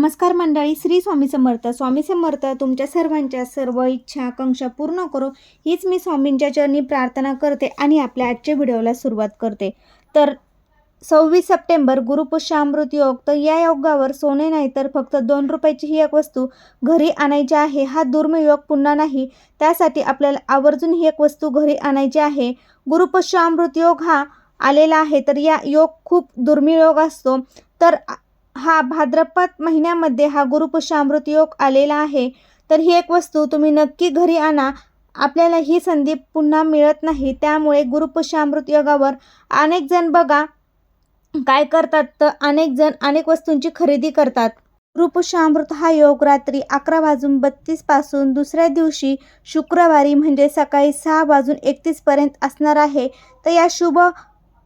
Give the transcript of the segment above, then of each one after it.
नमस्कार मंडळी श्री स्वामी समर्थ. स्वामी समर्थ तुमच्या सर्वांच्या सर्व इच्छा आकांक्षा पूर्ण करो हीच मी स्वामींच्या चरणी प्रार्थना करते आणि आपल्या आजच्या व्हिडिओला सुरुवात करते. तर सव्वीस सप्टेंबर गुरुपुष्यामृत योग. तर या योगावर सोने नाही तर फक्त दोन रुपयाची ही एक वस्तू घरी आणायची आहे. हा दुर्मिळ योग पुन्हा नाही त्यासाठी आपल्याला आवर्जून ही एक वस्तू घरी आणायची आहे. गुरुपुष्यामृत योग हा आलेला आहे. तर या योग खूप दुर्मिळ योग असतो. तर हा भाद्रपद महिन्यामध्ये हा गुरुपुष्यामृत योग आलेला आहे. तर ही एक वस्तू तुम्ही नक्की घरी आणा. आपल्याला ही संधी पुन्हा मिळत नाही. त्यामुळे गुरुपुष्यामृत योगावर अनेक जण बघा काय करतात तर अनेक जण अनेक वस्तूंची खरेदी करतात. गुरुपुष्यामृत हा योग रात्री अकरा वाजून बत्तीसपासून दुसऱ्या दिवशी शुक्रवारी म्हणजे सकाळी सहा वाजून एकतीसपर्यंत असणार आहे. तर या शुभ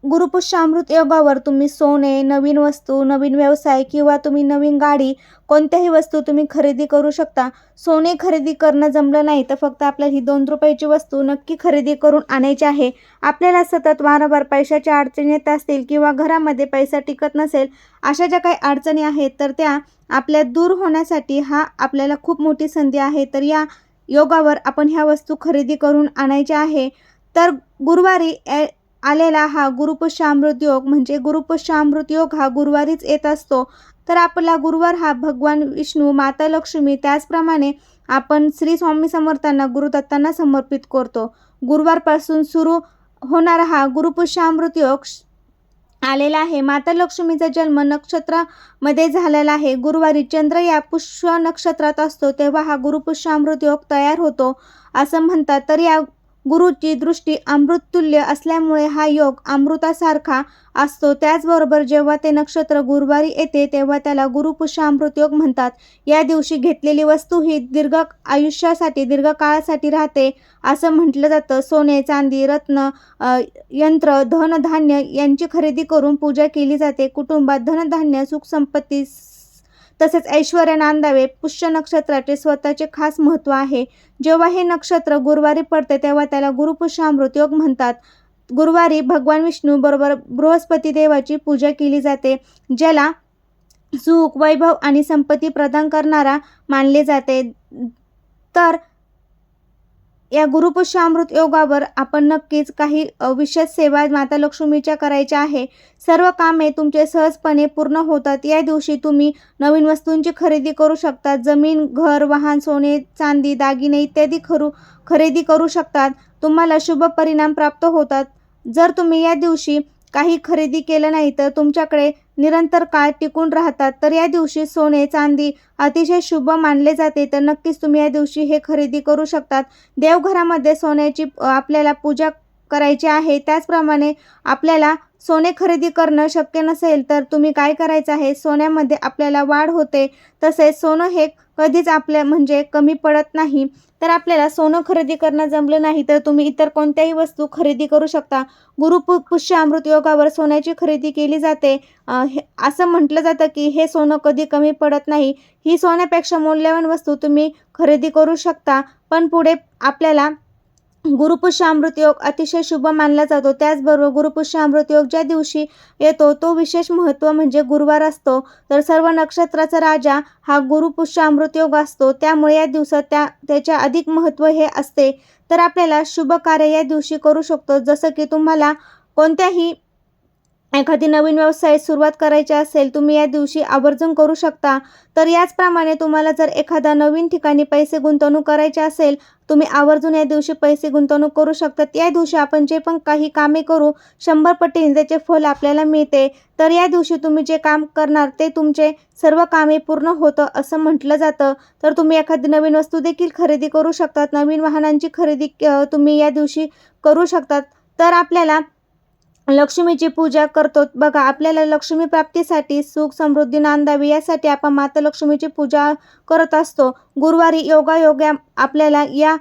गुरुपुष्यामृत योगावर तुम्ही सोने नवीन वस्तू नवीन व्यवसाय किंवा तुम्ही नवीन गाडी कोणत्याही वस्तू तुम्ही खरेदी करू शकता. सोने खरेदी करणं जमलं नाही तर फक्त आपल्याला ही दोन रुपयाची वस्तू नक्की खरेदी करून आणायची आहे. आपल्याला सतत वारंवार पैशाच्या अडचणी येत असतील किंवा घरामध्ये पैसा टिकत नसेल अशा ज्या काही अडचणी आहेत तर त्या आपल्या दूर होण्यासाठी हा आपल्याला खूप मोठी संधी आहे. तर या योगावर आपण ह्या वस्तू खरेदी करून आणायच्या आहे. तर गुरुवारी ए- आलेला हा गुरुपुष्यामृत योग म्हणजे गुरुपुष्यामृत योग हा गुरुवारीच येत असतो. तर आपला गुरुवार हा भगवान विष्णू माता लक्ष्मी त्याचप्रमाणे आपण श्री स्वामी समर्थांना गुरुदत्तांना समर्पित करतो. गुरुवारपासून सुरू होणारा हा गुरुपुष्यामृत योग आलेला आहे. माता लक्ष्मीचा जन्म नक्षत्रामध्ये झालेला आहे. गुरुवारी चंद्र या पुष्य नक्षत्रात असतो तेव्हा हा गुरुपुष्यामृत योग तयार होतो. असं म्हणतात. तर या गुरुची दृष्टी अमृततुल्य असल्यामुळे हा योग अमृतासारखा असतो. त्याचबरोबर जेव्हा ते नक्षत्र गुरुवारी येते तेव्हा त्याला गुरुपुष्यामृत योग म्हणतात. या दिवशी घेतलेली वस्तू ही दीर्घ आयुष्यासाठी दीर्घकाळासाठी राहते असं म्हटलं जातं. सोने चांदी रत्न यंत्र धनधान्य यांची खरेदी करून पूजा केली जाते. कुटुंबात धनधान्य सुखसंपत्ती तसेच ऐश्वर्या नांदावे पुष्य नक्षत्राचे स्वतःचे खास महत्त्व आहे. जेव्हा हे नक्षत्र गुरुवारी पडते तेव्हा त्याला गुरुपुष्यामृत योग म्हणतात. गुरुवारी भगवान विष्णू बरोबर बृहस्पती देवाची पूजा केली जाते ज्याला सुख वैभव आणि संपत्ती प्रदान करणारा मानले जाते. तर या गुरुपुष्यामृत योगावर आपण नक्कीच काही विशेष सेवा माता लक्ष्मीच्या करायच्या आहे. सर्व कामे तुमचे सहजपणे पूर्ण होतात. या दिवशी तुम्ही नवीन वस्तूंची खरेदी करू शकता जमीन घर वाहन सोने चांदी दागिने इत्यादी खरू खरेदी करू शकतात. तुम्हाला शुभ परिणाम प्राप्त होतात. जर तुम्ही या दिवशी काही खरेदी केलं नाही तर तुमच्याकडे निरंतर काळ टिकून राहतात तर या दिवशी सोने चांदी अतिशय शुभ मानले जाते. तर नक्कीच तुम्ही या दिवशी हे खरेदी करू शकतात. देवघरामध्ये सोन्याची आपल्याला पूजा करायची आहे. त्याचप्रमाणे आपल्याला सोने खरेदी करणं शक्य नसेल तर तुम्ही काय करायचं आहे? सोन्यामध्ये आपल्याला वाढ होते. तसेच सोनं हे कधीच आपल्या म्हणजे कमी पडत नाही तर आपल्याला सोनं खरेदी करणं जमलं नाही तर तुम्ही इतर कोणत्याही वस्तू खरेदी करू शकता. गुरुपु पुष्य अमृत योगावर सोन्याची खरेदी केली जाते. हे असं म्हटलं जातं की हे सोनं कधी कमी पडत नाही. ही सोन्यापेक्षा मौल्यवान वस्तू तुम्ही खरेदी करू शकता पण पुढे आपल्याला गुरुपुष्यामृत योग अतिशय शुभ मानला जातो. त्याचबरोबर गुरुपुष्यामृत योग ज्या दिवशी येतो तो विशेष महत्त्व म्हणजे गुरुवार असतो. तर सर्व नक्षत्राचा राजा हा गुरुपुष्यामृत योग असतो. त्यामुळे या दिवसात त्या त्याच्या अधिक महत्त्व हे असते. तर आपल्याला शुभ कार्य या दिवशी करू शकतो. जसं की तुम्हाला कोणत्याही एखादी नवीन व्यवसाय सुरुवात करायची असेल तुम्ही या दिवशी आवर्जून करू शकता. तर याचप्रमाणे तुम्हाला जर एखादा नवीन ठिकाणी पैसे गुंतवणूक करायचे असेल तुम्ही आवर्जून या दिवशी पैसे गुंतवणूक करू शकतात या दिवशी आपण जे पण काही कामे करू शंभर पटीने त्याचे फल आपल्याला मिळते. तर या दिवशी तुम्ही जे काम करणार ते तुमचे सर्व कामे पूर्ण होतं असं म्हटलं जातं. तर तुम्ही एखादी नवीन वस्तू देखील खरेदी करू शकतात. नवीन वाहनांची खरेदी तुम्ही या दिवशी करू शकतात. तर आपल्याला लक्ष्मीची पूजा करतो. बघा आपल्याला लक्ष्मी प्राप्तीसाठी सुख समृद्धी नांदावी यासाठी आपण माता लक्ष्मीची पूजा करत असतो. गुरुवारी योगायोगा आपल्याला या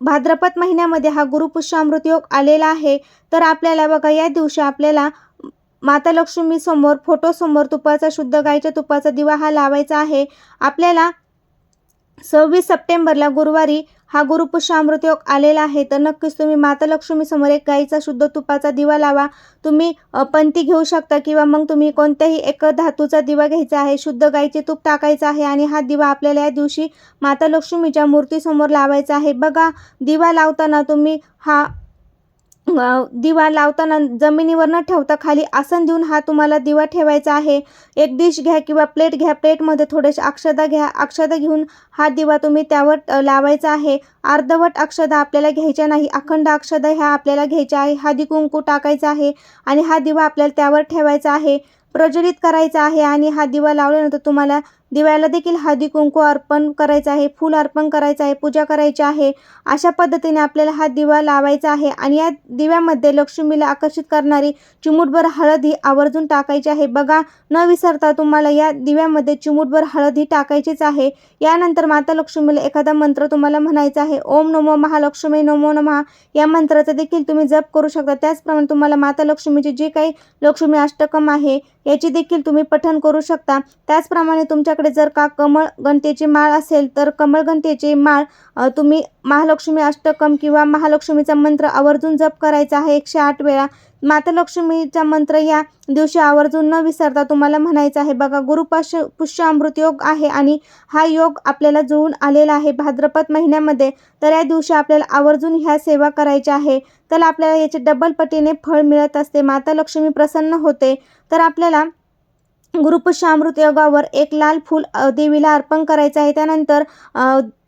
भाद्रपद महिन्यामध्ये हा गुरुपुष्यामृत योग आलेला आहे. तर आपल्याला बघा या दिवशी आपल्याला माता लक्ष्मी समोर फोटोसमोर तुपाचा शुद्ध गाईच्या तुपाचा दिवा हा लावायचा आहे. आपल्याला सव्वीस सप्टेंबरला गुरुवारी हा गुरुपुष्यामृत योग आलेला आहे तर नक्कीच तुम्ही माता लक्ष्मी समोर एक गाईचा शुद्ध तुपाचा दिवा लावा. तुम्ही पंती घेऊ शकता किंवा मग तुम्ही कोणत्याही एक धातूचा दिवा घ्यायचा आहे शुद्ध गाईचे तूप टाकायचं आहे आणि हा दिवा आपल्याला या दिवशी माता लक्ष्मीच्या मूर्तीसमोर लावायचा आहे. बघा दिवा लावताना तुम्ही हा दिवा लावताना जमिनीवर न ठेवता खाली आसन देऊन हा तुम्हाला दिवा ठेवायचा आहे. एक डिश घ्या किंवा प्लेट घ्या. प्लेटमध्ये थोडेसे अक्षदा घ्या. अक्षदा घेऊन हा दिवा तुम्ही त्यावर लावायचा आहे. अर्धवट अक्षदा आपल्याला घ्यायच्या नाही. अखंड अक्षदा ह्या आपल्याला घ्यायच्या आहे. हळदी कुंकू टाकायचा आहे आणि हा दिवा आपल्याला त्यावर ठेवायचा आहे. प्रज्वलित करायचा आहे आणि हा दिवा लावल्यानंतर तुम्हाला दिव्याला देखील हळदी कुंकू अर्पण करायचं आहे फूल अर्पण करायचं आहे पूजा करायची आहे. अशा पद्धतीने आपल्याला हा दिवा लावायचा आहे आणि या दिव्यामध्ये लक्ष्मीला आकर्षित करणारी चिमूटभर हळद ही आवर्जून टाकायची आहे. बघा न विसरता तुम्हाला या दिव्यामध्ये चिमूटभर हळद ही टाकायचीच आहे. यानंतर माता लक्ष्मीला एखादा मंत्र तुम्हाला म्हणायचा आहे. ओम नमो महालक्ष्मी नमो नमः. या मंत्राचा देखील तुम्ही जप करू शकता. त्याचप्रमाणे तुम्हाला माता लक्ष्मीची जे काही लक्ष्मी अष्टकम आहे याची देखील तुम्ही पठण करू शकता. त्याचप्रमाणे तुमच्याकडे जर का कमळ गणतेची माळ असेल तर कमळ गणतेची माळ तुम्ही महालक्ष्मी अष्टकम किंवा महालक्ष्मीचा मंत्र आवर्जून जप करायचा आहे एकशे आठ वेळा. माता लक्ष्मीचा मंत्र या दिवशी आवर्जून न विसरता तुम्हाला म्हणायचं आहे बघा गुरुपाश पुष्य अमृत योग आहे आणि हा योग आपल्याला जुळून आलेला आहे भाद्रपद महिन्यामध्ये. तर या दिवशी आपल्याला आवर्जून ह्या सेवा करायच्या आहे. तर आपल्याला याचे डबल पटीने फळ मिळत असते माता लक्ष्मी प्रसन्न होते. तर आपल्याला गुरुपुष्य अमृत योगावर एक लाल फूल देवीला अर्पण करायचं आहे. त्यानंतर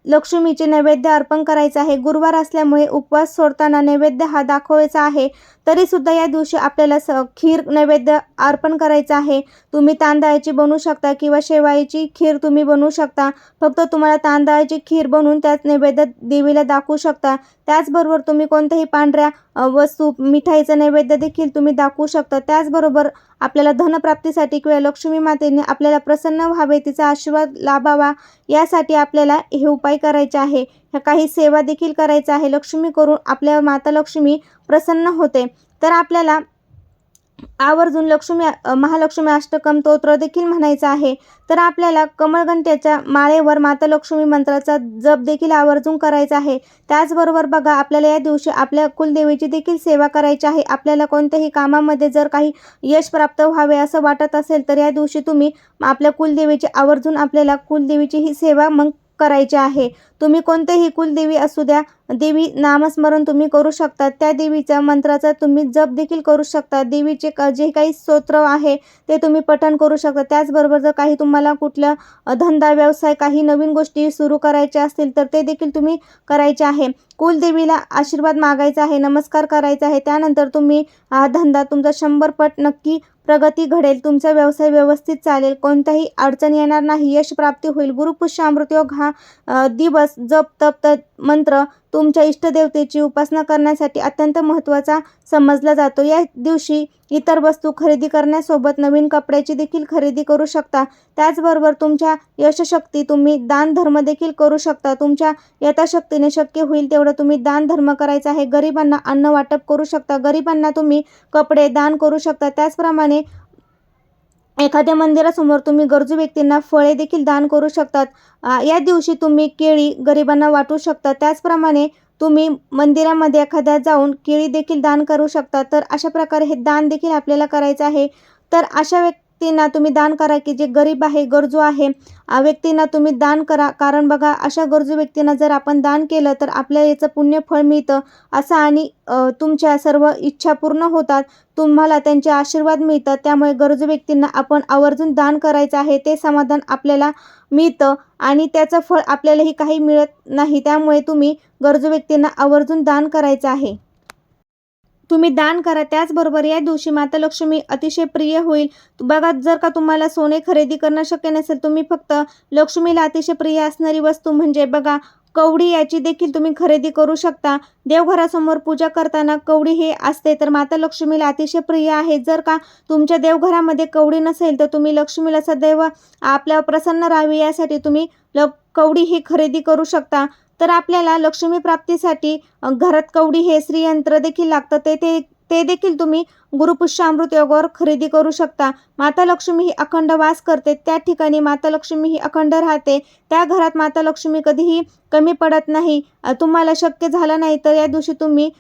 लक्ष्मीचे नैवेद्य अर्पण करायचं आहे. गुरुवार असल्यामुळे उपवास सोडताना नैवेद्य हा दाखवायचा आहे. तरीसुद्धा या दिवशी आपल्याला स खीर नैवेद्य अर्पण करायचं आहे. तुम्ही तांदळाची बनवू शकता किंवा शेवाळीची खीर तुम्ही बनवू शकता. फक्त तुम्हाला तांदळाची खीर बनवून त्याच नैवेद्य देवीला दाखवू शकता. त्याचबरोबर तुम्ही कोणत्याही पांढऱ्या वस्तू मिठाईचं नैवेद्य देखील तुम्ही दाखवू शकता. त्याचबरोबर आपल्याला धनप्राप्तीसाठी किंवा लक्ष्मी मातेने आपल्याला प्रसन्न व्हावे तिचा आशीर्वाद लाभावा यासाठी आपल्याला हे उपाय करायचे आहे? ह्या काही सेवा देखील करायचं आहे. लक्ष्मी करून आपल्या माता लक्ष्मी प्रसन्न होते. तर आपल्याला आवर्जून लक्ष्मी महालक्ष्मी अष्टकम तोत्र देखील म्हणायचं आहे. तर आपल्याला कमळगंट्याच्या माळेवर माता लक्ष्मी मंत्राचा जप देखील आवर्जून करायचा आहे. त्याचबरोबर बघा आपल्याला या दिवशी आपल्या कुलदेवीची देखील सेवा करायची आहे. आपल्याला कोणत्याही कामामध्ये जर काही यश प्राप्त व्हावे असं वाटत असेल तर या दिवशी तुम्ही आपल्या कुलदेवीची आवर्जून आपल्याला कुलदेवीची ही सेवा मग करायचे आहे. तुम्ही कोणतेही कुलदेवी असू द्या देवी नामस्मरण तुम्ही करू शकता. त्या देवीच्या मंत्राचा तुम्ही जप देखील करू शकता. देवीचे जे काही स्तोत्र आहे ते तुम्ही पठण करू शकता. त्याचबरोबर जर काही तुम्हाला कुठलं धंदा व्यवसाय काही नवीन गोष्टी सुरू करायच्या असतील तर ते देखील तुम्ही करायचे आहे. कुलदेवीला आशीर्वाद मागायचा आहे नमस्कार करायचा आहे. त्यानंतर तुम्ही हा धंदा तुमचा शंभर पट नक्की प्रगती घडेल तुमचा व्यवसाय व्यवस्थित चालेल कोणताही अडचण येणार नाही यश प्राप्ती होईल. गुरुपुष्य अमृतयोग हा दिवस जप तप त मंत्र तुमच्या इष्टदेवतेची उपासना करण्यासाठी अत्यंत महत्त्वाचा समजला जातो. या दिवशी इतर वस्तू खरेदी करण्यासोबत नवीन कपड्याची देखील खरेदी करू शकता. त्याचबरोबर तुमच्या यशशक्ती तुम्ही दान धर्म देखील करू शकता. तुमच्या यथाशक्तीने शक्य होईल तेवढं तुम्ही दान धर्म करायचं आहे. गरिबांना अन्न वाटप करू शकता. गरिबांना तुम्ही कपडे दान करू शकता. त्याचप्रमाणे एखाद्या मंदिरासमोर तुम्ही गरजू व्यक्तींना फळे देखील दान करू शकतात. या दिवशी तुम्ही केळी गरिबांना वाटू शकता. त्याचप्रमाणे तुम्ही मंदिरामध्ये एखाद्या जाऊन केळी देखील दान करू शकता. तर अशा प्रकारे हे दान देखील आपल्याला करायचं आहे. तर अशा व्यक्तींना तुम्ही दान करा की जे गरीब आहे गरजू आहे व्यक्तींना तुम्ही दान करा. कारण बघा अशा गरजू व्यक्तींना जर आपण दान केलं तर आपल्याला याचं पुण्य फळ मिळतं असं आणि तुमच्या सर्व इच्छा पूर्ण होतात. तुम्हाला त्यांचे आशीर्वाद मिळतात. त्यामुळे गरजू व्यक्तींना आपण आवर्जून दान करायचं आहे ते समाधान आपल्याला मिळतं आणि त्याचं फळ आपल्यालाही काही मिळत नाही. त्यामुळे तुम्ही गरजू व्यक्तींना आवर्जून दान करायचं आहे. तुम्ही दान करा. त्याचबरोबर या दिवशी माता लक्ष्मी अतिशय प्रिय होईल. बघा जर का तुम्हाला सोने खरेदी करणं शक्य नसेल तुम्ही फक्त लक्ष्मीला अतिशय प्रिय असणारी वस्तू म्हणजे बघा कवडी याची देखील तुम्ही खरेदी करू शकता. देवघरासमोर पूजा करताना कवडी हे असते तर माता लक्ष्मीला अतिशय प्रिय आहे. जर का तुमच्या देवघरामध्ये कवडी नसेल तर तुम्ही लक्ष्मीला सदैव आपल्या प्रसन्न राहावी. यासाठी तुम्ही ल कवडी ही खरेदी करू शकता. तर आपल्याला लक्ष्मी प्राप्तीसाठी घरात कवडी हे श्रीयंत्र देखील लागतं. ते ते ते देखील तुम्ही गुरुपुष्यामृत योगावर खरेदी करू शकता. माता लक्ष्मी ही अखंड वास करते. त्या ठिकाणी माता लक्ष्मी ही अखंड राहते. त्या घरात माता लक्ष्मी कधीही कमी पडत नाही. तुम्हाला शक्य झालं नाही तर या दिवशी तुम्ही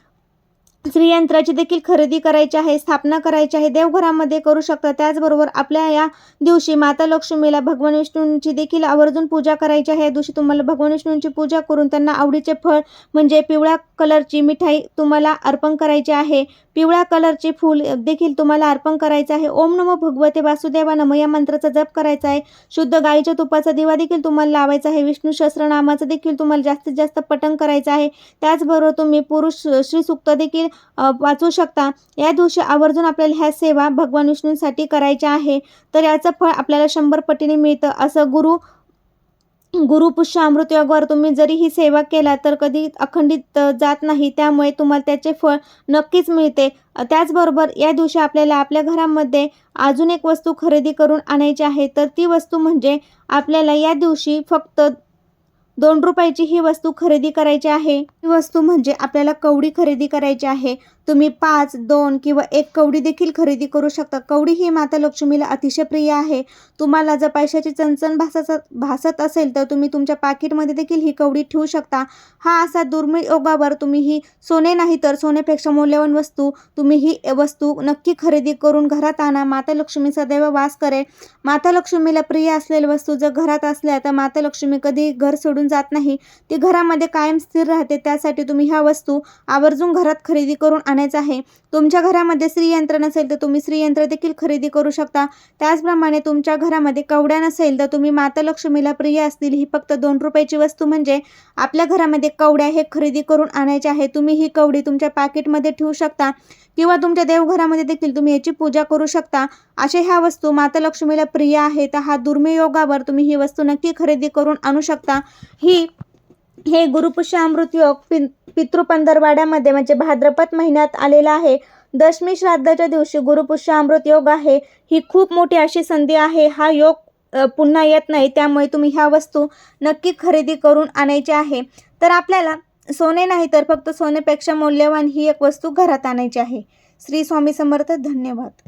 श्रीयंत्राची देखील खरेदी करायची आहे स्थापना करायची आहे देवघरामध्ये करू शकता. त्याचबरोबर आपल्या या दिवशी माता लक्ष्मीला भगवान विष्णूंची देखील आवर्जून पूजा करायची आहे. या दिवशी तुम्हाला भगवान विष्णूंची पूजा करून त्यांना आवडीचे फळ म्हणजे पिवळ्या कलरची मिठाई तुम्हाला अर्पण करायची आहे. पिवळ्या कलरचे फूल देखील तुम्हाला अर्पण करायचं आहे. ओम नमो भगवते वासुदेवा नम. या मंत्राचा जप करायचा आहे. शुद्ध गाईच्या तुपाचा दिवा देखील तुम्हाला लावायचा आहे. विष्णू सहस्रनामाचं देखील तुम्हाला जास्तीत जास्त पठण करायचं आहे. त्याचबरोबर तुम्ही पुरुष श्रीसुक्त देखील वाचू शकता. या दिवशी आवर्जून आपल्याला ह्या सेवा भगवान विष्णूंसाठी करायच्या आहे. तर याचं फळ आपल्याला शंभर पटीने मिळतं. असं गुरु गुरुपुष्य योगावर तुम्ही जरी ही सेवा केला तर कधी अखंडित जात नाही. त्यामुळे तुम्हाला त्याचे फळ नक्कीच मिळते. त्याचबरोबर या दिवशी आपल्याला आपल्या घरामध्ये अजून एक वस्तू खरेदी करून आणायची आहे. तर ती वस्तू म्हणजे आपल्याला या दिवशी फक्त दोन रुपयाची ही वस्तू खरेदी करायची आहे. ही वस्तू म्हणजे आपल्याला कवडी खरेदी करायची आहे. तुम्ही पाच दोन किंवा एक कवडी देखील खरेदी करू शकता. कवडी ही माता लक्ष्मीला अतिशय प्रिय आहे. तुम्हाला जर पैशाची चणचण भासत भासत असेल तर तुम्ही तुमच्या पाकिटमध्ये देखील ही कवडी ठेवू शकता. हा असा दुर्मिळ योगावर तुम्ही ही सोने नाही तर सोन्यापेक्षा मौल्यवान वस्तू तुम्ही ही वस्तू नक्की खरेदी करून घरात आणा. माता लक्ष्मी सदैव वास करेल माता लक्ष्मीला प्रिय असलेल्या वस्तू जर घरात असल्या तर माता लक्ष्मी कधी घर सोडून जात नाही. ती घरामध्ये कायम स्थिर राहते. त्यासाठी तुम्ही ह्या वस्तू आवर्जून घरात खरेदी करून आणायचं आहे. तुमच्या घरामध्ये श्रीयंत्र नसेल तर तुम्ही श्रीयंत्र देखील खरेदी करू शकता. त्याचप्रमाणे तुमच्या घरामध्ये कवड्या नसेल तर तुम्ही माता लक्ष्मीला प्रिय असतील. ही फक्त दोन रुपयाची वस्तू म्हणजे आपल्या घरामध्ये कवड्या हे खरेदी करून आणायचे आहे. तुम्ही ही कवडी तुमच्या पाकिटमध्ये ठेवू शकता किंवा तुमच्या देवघरामध्ये देखील तुम्ही याची पूजा करू शकता. अशा ह्या वस्तू माता लक्ष्मीला प्रिय आहे तर हा दुर्मियोगावर तुम्ही ही वस्तू नक्की खरेदी करून आणू शकता. ही हे गुरुपुष्यामृत योग पितृपंधरवाड्यामध्ये म्हणजे भाद्रपद महिन्यात आलेला आहे. दशमी श्राद्धाच्या दिवशी गुरुपुष्यामृत योग आहे. ही खूप मोठी अशी संधी आहे. हा योग पुन्हा येत नाही. त्यामुळे तुम्ही ह्या वस्तू नक्की खरेदी करून आणायची आहे. तर आपल्याला सोने नाही तर फक्त सोनेपेक्षा मौल्यवान ही एक वस्तू घरात आणायची आहे. श्री स्वामी समर्थ धन्यवाद.